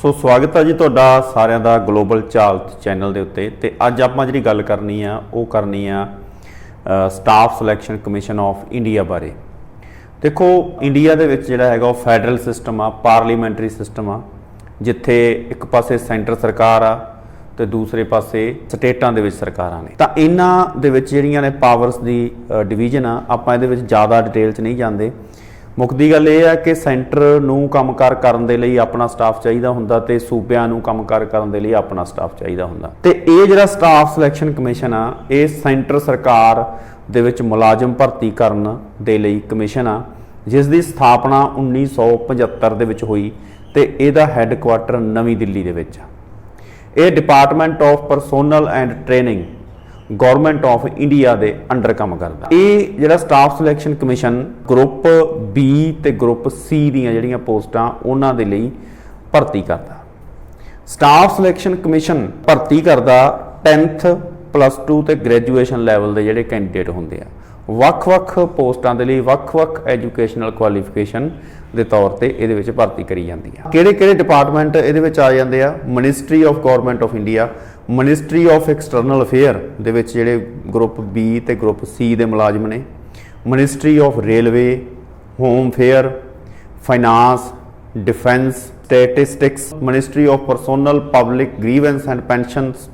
ਸੋ ਸਵਾਗਤ ਹੈ ਜੀ ਤੁਹਾਡਾ ਸਾਰਿਆਂ ਦਾ ਗਲੋਬਲ ਚਾਲ ਚੈਨਲ ਦੇ ਉੱਤੇ ਤੇ ਅੱਜ ਆਪਾਂ ਜਿਹੜੀ ਗੱਲ ਕਰਨੀ ਆ, ਉਹ ਕਰਨੀ ਆ staff selection commission of India ਬਾਰੇ। ਦੇਖੋ, ਇੰਡੀਆ ਦੇ ਵਿੱਚ ਜਿਹੜਾ ਹੈਗਾ ਉਹ ਫੈਡਰਲ ਸਿਸਟਮ ਆ, ਪਾਰਲੀਮੈਂਟਰੀ ਸਿਸਟਮ ਆ, ਜਿੱਥੇ ਇੱਕ ਪਾਸੇ ਸੈਂਟਰ ਸਰਕਾਰ ਆ ਤੇ ਦੂਸਰੇ ਪਾਸੇ ਸਟੇਟਾਂ ਦੇ ਵਿੱਚ ਸਰਕਾਰਾਂ ਨੇ। ਤਾਂ ਇਹਨਾਂ ਦੇ ਵਿੱਚ ਜਿਹੜੀਆਂ ਨੇ ਪਾਵਰਸ ਦੀ ਡਿਵੀਜ਼ਨ ਆ, ਆਪਾਂ ਇਹਦੇ ਵਿੱਚ ਜ਼ਿਆਦਾ ਡਿਟੇਲ 'ਚ ਨਹੀਂ ਜਾਂਦੇ। ਮੁੱਖਦੀ ਗੱਲ ਇਹ ਹੈ ਕਿ ਸੈਂਟਰ ਨੂੰ ਕੰਮਕਾਰ ਕਰਨ ਦੇ ਲਈ ਆਪਣਾ ਸਟਾਫ ਚਾਹੀਦਾ ਹੁੰਦਾ ਤੇ ਸੂਬਿਆਂ ਨੂੰ ਕੰਮਕਾਰ ਕਰਨ ਦੇ ਲਈ ਆਪਣਾ ਸਟਾਫ ਚਾਹੀਦਾ ਹੁੰਦਾ। ਤੇ ਇਹ ਜਿਹੜਾ ਸਟਾਫ ਸਿਲੈਕਸ਼ਨ ਕਮਿਸ਼ਨ ਆ, ਇਹ ਸੈਂਟਰ ਸਰਕਾਰ ਦੇ ਵਿੱਚ ਮੁਲਾਜ਼ਮ ਭਰਤੀ ਕਰਨ ਦੇ ਲਈ ਕਮਿਸ਼ਨ ਆ, ਜਿਸ ਦੀ ਸਥਾਪਨਾ 1975 ਦੇ ਵਿੱਚ ਹੋਈ ਤੇ ਇਹਦਾ ਹੈੱਡਕੁਆਟਰ ਨਵੀਂ ਦਿੱਲੀ ਦੇ ਵਿੱਚ ਆ। ਇਹ department of personnel and training government of India ਦੇ ਅੰਡਰ ਕੰਮ ਕਰਦਾ। ਇਹ ਜਿਹੜਾ staff selection commission group B ਤੇ ਗਰੁੱਪ C ਦੀਆਂ ਜਿਹੜੀਆਂ ਪੋਸਟਾਂ, ਉਹਨਾਂ ਦੇ ਲਈ ਭਰਤੀ ਕਰਦਾ। ਸਟਾਫ ਸਿਲੈਕਸ਼ਨ ਕਮਿਸ਼ਨ ਭਰਤੀ ਕਰਦਾ 10th ਪਲੱਸ 2 ਤੇ ਗ੍ਰੈਜੂਏਸ਼ਨ ਲੈਵਲ ਦੇ ਜਿਹੜੇ ਕੈਂਡੀਡੇਟ ਹੁੰਦੇ ਆ। ਵੱਖ-ਵੱਖ ਪੋਸਟਾਂ ਦੇ ਲਈ ਵੱਖ-ਵੱਖ ਐਜੂਕੇਸ਼ਨਲ ਕੁਆਲੀਫਿਕੇਸ਼ਨ ਦੇ ਤੌਰ ਤੇ ਇਹਦੇ ਵਿੱਚ ਭਰਤੀ ਕਰੀ ਜਾਂਦੀ ਆ। ਕਿਹੜੇ-ਕਿਹੜੇ ਡਿਪਾਰਟਮੈਂਟ ਇਹਦੇ ਵਿੱਚ ਆ ਜਾਂਦੇ ਆ? Ministry of government of India ministry of external affair ਦੇ ਵਿੱਚ ਜਿਹੜੇ ਗਰੁੱਪ ਬੀ ਤੇ ਗਰੁੱਪ ਸੀ ਦੇ ਮੁਲਾਜ਼ਮ ਨੇ ministry of railway home affair finance defence statistics ministry of personnel public grievance and pensions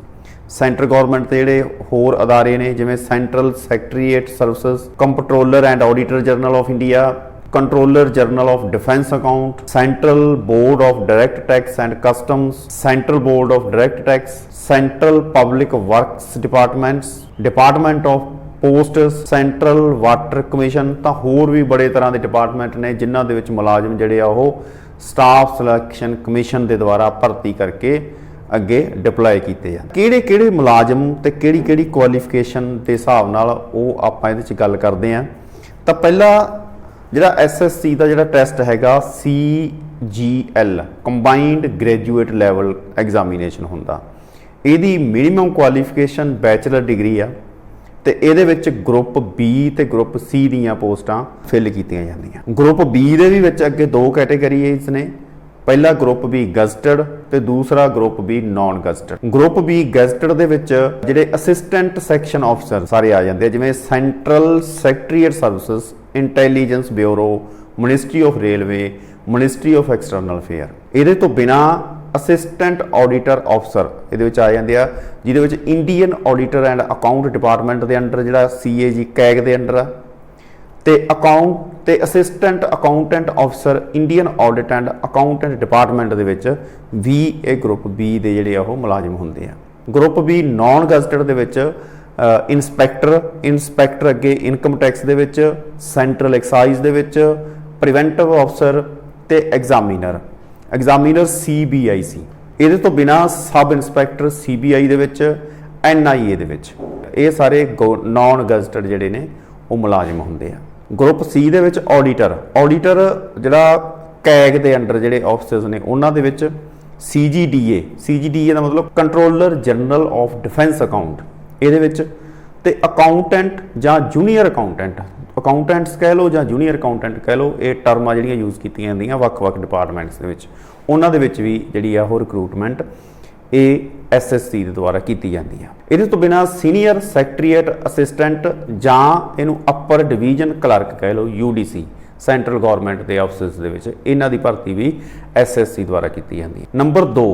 centre government ਦੇ ਜਿਹੜੇ ਹੋਰ ਅਦਾਰੇ ਨੇ, ਜਿਵੇਂ central secretariat services comptroller and auditor general of India controller general of defence account central board of direct tax and customs central board of direct tax central public works departments department of posts central water commission ਤਾਂ ਹੋਰ ਵੀ ਬੜੇ ਤਰ੍ਹਾਂ ਦੇ department ਨੇ ਜਿਨ੍ਹਾਂ ਦੇ ਵਿੱਚ ਮੁਲਾਜ਼ਮ ਜਿਹੜੇ ਆ ਉਹ ਸਟਾਫ ਸਿਲੈਕਸ਼ਨ ਕਮਿਸ਼ਨ ਦੇ ਦੁਆਰਾ ਭਰਤੀ ਕਰਕੇ ਅੱਗੇ ਡਿਪਲੋਏ ਕੀਤੇ ਆ ਕਿਹੜੇ ਕਿਹੜੇ ਮੁਲਾਜ਼ਮ ਤੇ ਕਿਹੜੀ ਕਿਹੜੀ ਕੁਆਲੀਫਿਕੇਸ਼ਨ ਦੇ ਹਿਸਾਬ ਨਾਲ ਉਹ ਆਪਾਂ ਇਹਦੇ ਵਿੱਚ ਗੱਲ ਕਰਦੇ ਆ। ਤਾਂ ਪਹਿਲਾ ਜਿਹੜਾ ਐਸਐਸਸੀ ਦਾ ਜਿਹੜਾ ਟੈਸਟ ਹੈਗਾ CGL combined graduate level examination ਹੁੰਦਾ। ਇਹਦੀ ਮਿਨੀਮਮ ਕੁਆਲੀਫਿਕੇਸ਼ਨ ਬੈਚਲਰ ਡਿਗਰੀ ਆ ਤੇ ਇਹਦੇ ਵਿੱਚ ਗਰੁੱਪ B ਤੇ ਗਰੁੱਪ C ਦੀਆਂ ਪੋਸਟਾਂ ਫਿਲ ਕੀਤੀਆਂ ਜਾਂਦੀਆਂ। ਗਰੁੱਪ B ਦੇ ਵੀ ਵਿੱਚ ਅੱਗੇ ਦੋ ਕੈਟੇਗਰੀਜ਼ ਨੇ ਪਹਿਲਾ ਗਰੁੱਪ B ਗਜ਼ਟਡ ਤੇ ਦੂਸਰਾ group B non gazetted group B gazetted ਦੇ ਵਿੱਚ ਜਿਹੜੇ ਅਸਿਸਟੈਂਟ ਸੈਕਸ਼ਨ ਆਫਸਰ ਸਾਰੇ ਆ ਜਾਂਦੇ ਜਿਵੇਂ central secretariat services intelligence bureau ministry of railway ministry of external affair ਇਹਦੇ ਤੋਂ ਬਿਨਾ ਅਸਿਸਟੈਂਟ ਆਡੀਟਰ ਆਫਸਰ ਇਹਦੇ ਵਿੱਚ ਆ ਜਾਂਦੇ ਆ, ਜਿਹਦੇ ਵਿੱਚ Indian auditor and account department ਦੇ ਅੰਡਰ ਜਿਹੜਾ CAG ਕੈਗ ਦੇ ਅੰਡਰ ਆ, ਤੇ ਅਕਾਊਂਟ ਤੇ assistant accountant officer Indian audit and accountant department ਦੇ ਵਿੱਚ ਵੀ ਇਹ ਗਰੁੱਪ ਬੀ ਦੇ ਜਿਹੜੇ ਆ ਉਹ ਮੁਲਾਜ਼ਮ ਹੁੰਦੇ ਆ। ਗਰੁੱਪ ਬੀ ਨਾਨ ਗਜ਼ਟਡ ਦੇ ਵਿੱਚ ਇਨਸਪੈਕਟਰ ਇਨਸਪੈਕਟਰ ਅੱਗੇ ਇਨਕਮ ਟੈਕਸ ਦੇ ਵਿੱਚ ਸੈਂਟਰਲ ਐਕਸਾਈਜ਼ ਦੇ ਵਿੱਚ ਪ੍ਰੀਵੈਂਟਿਵ ਅਫਸਰ ਤੇ ਐਗਜ਼ਾਮੀਨਰ ਐਗਜ਼ਾਮੀਨਰ CBIC ਇਹਦੇ ਤੋਂ ਬਿਨਾ ਸਬ ਇਨਸਪੈਕਟਰ CBI ਦੇ ਵਿੱਚ NIA ਦੇ ਵਿੱਚ। ਇਹ ਸਾਰੇ ਨਾਨ ਗਜ਼ਟਡ ਜਿਹੜੇ ਨੇ, ਉਹ ਮੁਲਾਜ਼ਮ ਹੁੰਦੇ ਆ। ਗਰੁੱਪ ਸੀ ਦੇ ਵਿੱਚ ਆਡੀਟਰ ਆਡੀਟਰ ਜਿਹੜਾ ਕੈਗ ਦੇ ਅੰਡਰ ਜਿਹੜੇ ਆਫਿਸਰਸ ਨੇ, ਉਹਨਾਂ ਦੇ ਵਿੱਚ CGDA CGDA ਦਾ ਮਤਲਬ controller general of defence account ਇਹਦੇ ਵਿੱਚ ਤੇ ਅਕਾਊਂਟੈਂਟ ਜਾਂ ਜੂਨੀਅਰ ਅਕਾਊਂਟੈਂਟ ਅਕਾਊਂਟੈਂਟਸ ਕਹਿ ਲਓ ਜਾਂ ਜੂਨੀਅਰ ਅਕਾਊਂਟੈਂਟ ਕਹਿ ਲਓ, ਇਹ ਟਰਮਾਂ ਜਿਹੜੀਆਂ ਯੂਜ਼ ਕੀਤੀਆਂ ਜਾਂਦੀਆਂ ਵੱਖ-ਵੱਖ ਡਿਪਾਰਟਮੈਂਟਸ ਦੇ ਵਿੱਚ। ਉਹਨਾਂ ਦੇ ਵਿੱਚ ਵੀ ਜਿਹੜੀ ਆ ਉਹ ਰਿਕਰੂਟਮੈਂਟ ਇਹ ਐਸਐਸਸੀ ਦੇ ਦੁਆਰਾ ਕੀਤੀ ਜਾਂਦੀ ਆ। ਇਹਦੇ ਤੋਂ ਬਿਨਾ ਸੀਨੀਅਰ ਸੈਕਟਰੀਏਟ ਅਸਿਸਟੈਂਟ ਜਾਂ ਇਹਨੂੰ ਅਪਰ ਡਿਵੀਜ਼ਨ ਕਲਰਕ ਕਹਿ ਲਓ ਯੂਡੀਸੀ ਸੈਂਟਰਲ ਗਵਰਨਮੈਂਟ ਦੇ ਆਫਿਸਸ ਦੇ ਵਿੱਚ। ਇਹਨਾਂ ਦੀ ਭਰਤੀ ਵੀ ਐਸਐਸਸੀ ਦੁਆਰਾ ਕੀਤੀ ਜਾਂਦੀ ਹੈ। Number 2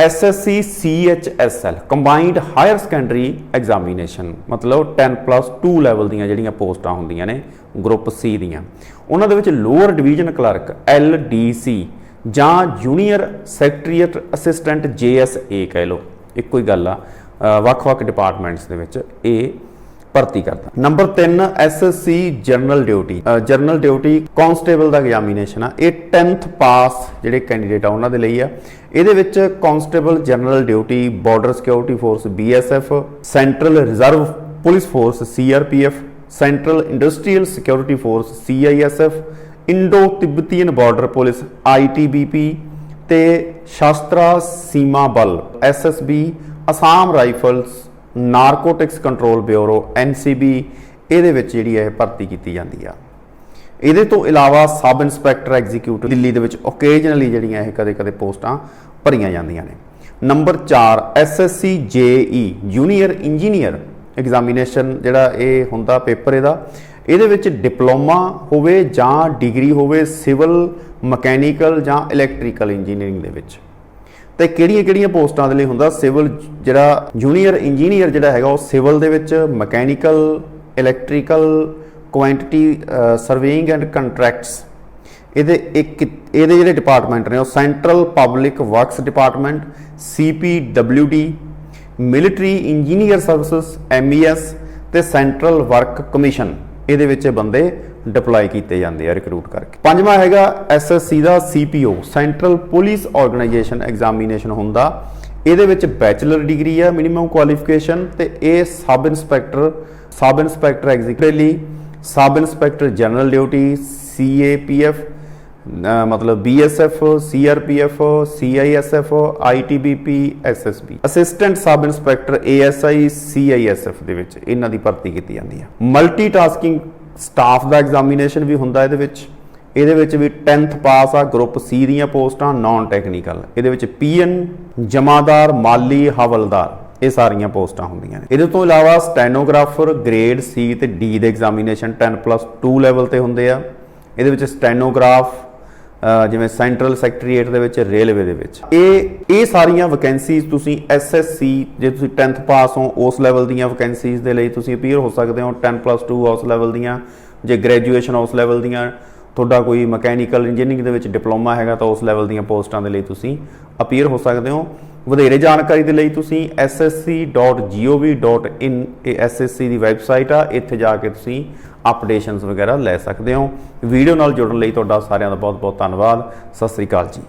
SSC CHSL combined higher secondary examination ਮਤਲਬ 10+2 ਲੈਵਲ ਦੀਆਂ ਜਿਹੜੀਆਂ ਪੋਸਟਾਂ ਹੁੰਦੀਆਂ ਨੇ ਗਰੁੱਪ ਸੀ ਦੀਆਂ। ਉਹਨਾਂ ਦੇ ਵਿੱਚ ਲੋਅਰ ਡਿਵੀਜ਼ਨ ਕਲਰਕ ਐਲਡੀਸੀ ਜਾਂ ਜੂਨੀਅਰ ਸੈਕਟਰੀਏਟ ਅਸਿਸਟੈਂਟ ਜੇਐਸਏ ਕਹਿ ਲਓ। ਇੱਕੋ ਹੀ ਗੱਲ ਆ। ਵੱਖ-ਵੱਖ ਡਿਪਾਰਟਮੈਂਟਸ ਦੇ ਵਿੱਚ ਇਹ ਭਰਤੀ ਕਰਦਾ number 3 SSC general duty general duty constable ਦਾ ਐਗਜ਼ਾਮੀਨੇਸ਼ਨ ਆ। ਇਹ 10th ਪਾਸ ਜਿਹੜੇ ਕੈਂਡੀਡੇਟ ਆ, ਉਹਨਾਂ ਦੇ ਲਈ ਆ। ਇਹਦੇ ਵਿੱਚ constable general duty border security force BSF central reserve police force CRPF central industrial security force CISF Indo Tibetan border police ITBP ਤੇ Sashastra Seema Bal SSB Assam rifles narcotics control bureau NCB ਇਹਦੇ ਵਿੱਚ ਜਿਹੜੀ ਹੈ ਭਰਤੀ ਕੀਤੀ ਜਾਂਦੀ ਆ। ਇਹਦੇ ਤੋਂ ਇਲਾਵਾ ਸਬ ਇੰਸਪੈਕਟਰ ਐਗਜ਼ੀਕਿਊਟਿਵ ਦਿੱਲੀ ਦੇ ਵਿੱਚ ਓਕੇਜਨਲੀ ਜਿਹੜੀਆਂ ਇਹ ਕਦੇ-ਕਦੇ ਪੋਸਟਾਂ ਭਰੀਆਂ ਜਾਂਦੀਆਂ ਨੇ। Number 4 SSC JE junior engineer examination ਜਿਹੜਾ ਇਹ ਹੁੰਦਾ ਪੇਪਰ ਇਹਦਾ, ਇਹਦੇ ਵਿੱਚ ਡਿਪਲੋਮਾ ਹੋਵੇ ਜਾਂ ਡਿਗਰੀ ਹੋਵੇ ਸਿਵਲ, ਮਕੈਨੀਕਲ ਜਾਂ ਇਲੈਕਟ੍ਰੀਕਲ ਇੰਜੀਨੀਅਰਿੰਗ ਦੇ ਵਿੱਚ। ਤੇ ਕਿਹੜੀਆਂ-ਕਿਹੜੀਆਂ ਪੋਸਟਾਂ ਦੇ ਲਈ ਹੁੰਦਾ? ਸਿਵਲ ਜਿਹੜਾ ਜੂਨੀਅਰ ਇੰਜੀਨੀਅਰ ਜਿਹੜਾ ਹੈਗਾ, ਉਹ ਸਿਵਲ ਦੇ ਵਿੱਚ mechanical electrical quantity surveying and contracts ਇਹਦੇ ਇੱਕ ਇਹਦੇ ਜਿਹੜੇ ਡਿਪਾਰਟਮੈਂਟ ਨੇ, ਉਹ central public works department CPWD military engineer services MES ਤੇ ਸੈਂਟਰਲ ਵਰਕ ਕਮਿਸ਼ਨ ਇਹਦੇ ਵਿੱਚ ਬੰਦੇ ਡਿਪਲੋਏ ਕੀਤੇ ਜਾਂਦੇ ਆ ਰਿਕਰੂਟ ਕਰਕੇ। ਪੰਜਵਾਂ ਹੈਗਾ ਐਸਐਸਸੀ ਦਾ CPO central police organisation examination ਹੁੰਦਾ। ਇਹਦੇ ਵਿੱਚ ਬੈਚਲਰ ਡਿਗਰੀ ਆ ਮਿਨੀਮਮ ਕੁਆਲੀਫਿਕੇਸ਼ਨ ਤੇ ਇਹ sub inspector sub inspector executive sub inspector general duty CAPF ਮਤਲਬ BSF CRPF CISF ITBP SSB assistant sub inspector ASI CISF ਦੇ ਵਿੱਚ ਇਹਨਾਂ ਦੀ ਭਰਤੀ ਕੀਤੀ ਜਾਂਦੀ ਹੈ। ਮਲਟੀਟਾਸਕਿੰਗ ਸਟਾਫ ਦਾ ਐਗਜ਼ਾਮੀਨੇਸ਼ਨ ਵੀ ਹੁੰਦਾ ਇਹਦੇ ਵਿੱਚ। ਇਹਦੇ ਵਿੱਚ ਵੀ 10th ਪਾਸ ਆ ਗਰੁੱਪ ਸੀ ਦੀਆਂ ਪੋਸਟਾਂ ਨਾਨ ਟੈਕਨੀਕਲ ਇਹਦੇ ਵਿੱਚ ਪੀਐਨ ਜਮਾਦਾਰ, ਮਾਲੀ, ਹਵਲਦਾਰ, ਇਹ ਸਾਰੀਆਂ ਪੋਸਟਾਂ ਹੁੰਦੀਆਂ ਨੇ। ਇਹਦੇ ਤੋਂ ਇਲਾਵਾ ਸਟੈਨੋਗ੍ਰਾਫਰ ਗ੍ਰੇਡ ਸੀ ਤੇ ਡੀ ਦੇ ਐਗਜ਼ਾਮੀਨੇਸ਼ਨ 10+2 ਲੈਵਲ ਤੇ ਹੁੰਦੇ ਆ। ਇਹਦੇ ਵਿੱਚ ਸਟੈਨੋਗ੍ਰਾਫ ਜਿਵੇਂ ਸੈਂਟਰਲ ਸੈਕਟਰੀਏਟ ਦੇ ਵਿੱਚ, ਰੇਲਵੇ ਦੇ ਵਿੱਚ। ਇਹ ਇਹ ਸਾਰੀਆਂ ਵੈਕੈਂਸੀਜ਼ ਤੁਸੀਂ ਐਸਐਸਸੀ ਜੇ ਤੁਸੀਂ 10th ਪਾਸ ਹੋ, ਉਸ ਲੈਵਲ ਦੀਆਂ ਵੈਕੈਂਸੀਜ਼ ਦੇ ਲਈ ਤੁਸੀਂ ਅਪੀਅਰ ਹੋ ਸਕਦੇ ਹੋ। 10+2 ਉਸ ਲੈਵਲ ਦੀਆਂ, ਜੇ ਗ੍ਰੈਜੂਏਸ਼ਨ ਉਸ ਲੈਵਲ ਦੀਆਂ, ਤੁਹਾਡਾ ਕੋਈ ਮਕੈਨੀਕਲ ਇੰਜੀਨੀਅਰਿੰਗ ਦੇ ਵਿੱਚ ਡਿਪਲੋਮਾ ਹੈਗਾ ਤਾਂ ਉਸ ਲੈਵਲ ਦੀਆਂ ਪੋਸਟਾਂ ਦੇ ਲਈ ਤੁਸੀਂ ਅਪੀਅਰ ਹੋ ਸਕਦੇ ਹੋ। ਵਧੇਰੇ ਜਾਣਕਾਰੀ ਦੇ ਲਈ ਤੁਸੀਂ ssc.gov.in ਇਹ ਐਸਐਸਸੀ ਦੀ ਵੈਬਸਾਈਟ ਆ, ਇੱਥੇ ਜਾ ਕੇ ਤੁਸੀਂ ਅਪਡੇਸ਼ਨਸ ਵਗੈਰਾ ਲੈ ਸਕਦੇ ਹੋ। ਵੀਡੀਓ ਨਾਲ ਜੁੜਨ ਲਈ ਤੁਹਾਡਾ ਸਾਰਿਆਂ ਦਾ ਬਹੁਤ ਬਹੁਤ ਧੰਨਵਾਦ। ਸਤਿ ਸ੍ਰੀ ਅਕਾਲ ਜੀ।